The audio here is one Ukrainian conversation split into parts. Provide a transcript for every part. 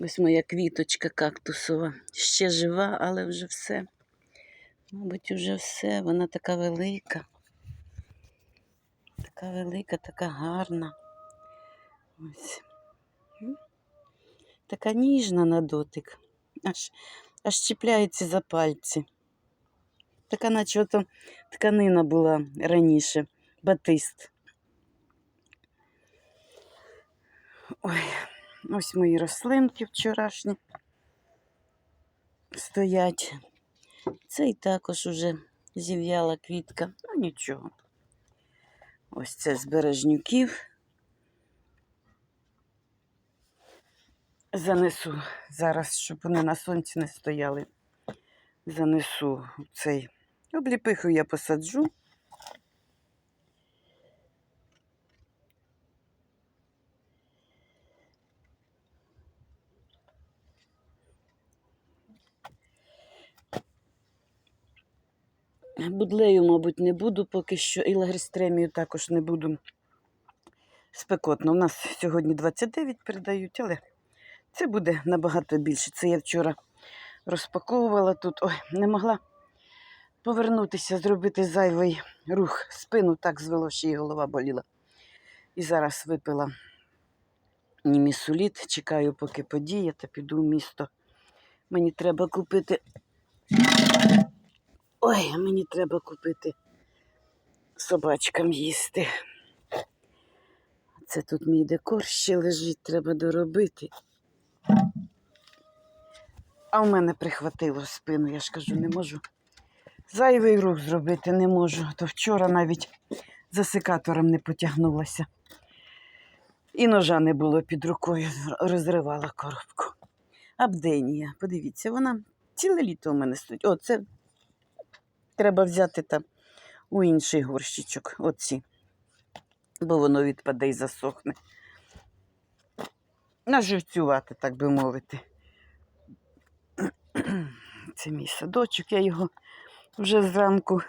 Ось моя квіточка кактусова. Ще жива, але вже все. Мабуть, вже все. Вона така велика. Така велика, така гарна. Ось. Така ніжна на дотик. Аж, аж чіпляється за пальці. Така, наче ото тканина була раніше. Батист. Ой, ось мої рослинки вчорашні стоять. Цей також уже зів'яла квітка. Ну нічого. Ось це з бережнюків. Занесу зараз, щоб вони на сонці не стояли. Занесу цей. Обліпиху я посаджу. Будлею, мабуть, не буду поки що, і лагерстремію також не буду. Спекотно. У нас сьогодні 29 передають, але це буде набагато більше. Це я вчора розпаковувала тут. Ой, не могла повернутися, зробити зайвий рух. Спину так звело, що і голова боліла. І зараз випила німісуліт, чекаю, поки подіє, та піду в місто. Мені треба купити. Ой, а мені треба купити собачкам їсти. Це тут мій декор ще лежить, треба доробити. А в мене прихватило спину, я ж кажу, не можу. Зайвий рух зробити не можу. То вчора навіть за секатором не потягнулася. І ножа не було під рукою, розривала коробку. Абденія, подивіться, вона ціле літо у мене стоїть. О, це треба взяти там у інший горщичок. Оці. Бо воно відпаде і засохне. Наживцювати, так би мовити. Це мій садочок, я його вже зранку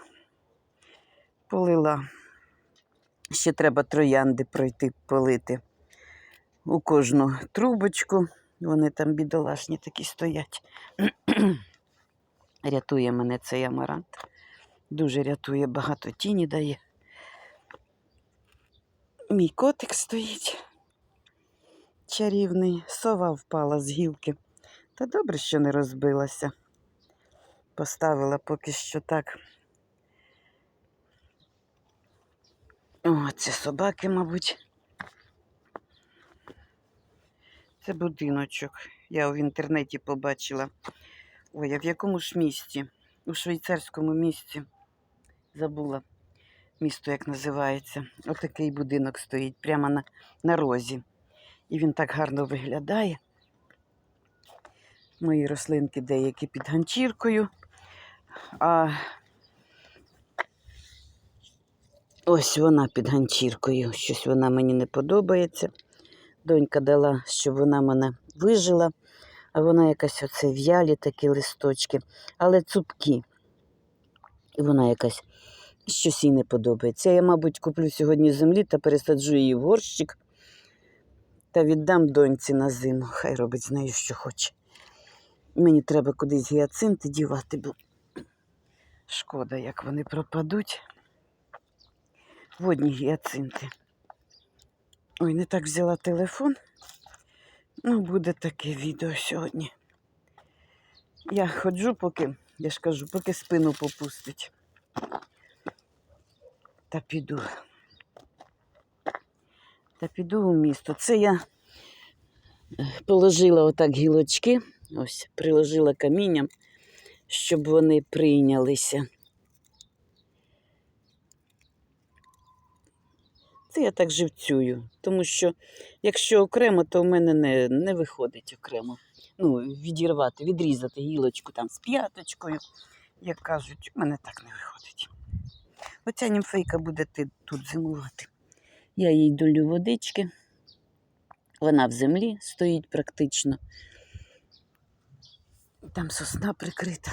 полила. Ще треба троянди пройти полити у кожну трубочку. Вони там бідолашні такі стоять. Рятує мене цей амарант. Дуже рятує, багато тіні дає. Мій котик стоїть чарівний. Сова впала з гілки. Та добре, що не розбилася. Поставила поки що так. О, це собаки, мабуть. Це будиночок. Я в інтернеті побачила. Ой, а в якому ж місті? У швейцарському місті. Забула місто, як називається. Отакий будинок стоїть прямо на, на розі. І він так гарно виглядає. Мої рослинки деякі під ганчіркою. А ось вона під ганчіркою. Щось вона мені не подобається. Донька дала, щоб вона мене вижила, а вона якась оце в'ялі такі листочки, але цупкі. І вона якась щось їй не подобається. Я, мабуть, куплю сьогодні землі та пересаджу її в горщик та віддам доньці на зиму. Хай робить з нею, що хоче. Мені треба кудись гіацинти дівати, бо шкода, як вони пропадуть. Водні гіацинти. Ой, не так взяла телефон. Ну, буде таке відео сьогодні. Я ходжу, поки, я ж кажу, поки спину попустить. Та піду. Та піду у місто. Це я е, положила отак гілочки, ось, приложила камінням, щоб вони прийнялися. Це я так живцюю, тому що якщо окремо, то в мене не, не виходить окремо. Ну, відірвати, відрізати гілочку там з п'яточкою, як кажуть, у мене так не виходить. Оця німфейка буде тут зимувати. Я їй долю водички. Вона в землі стоїть практично. Там сосна прикрита.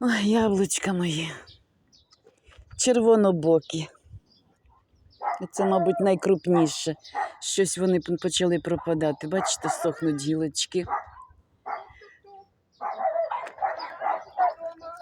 Ой, яблучка мої. Червонобокі. Це, мабуть, найкрупніше. Щось вони почали пропадати. Бачите, сохнуть гілочки.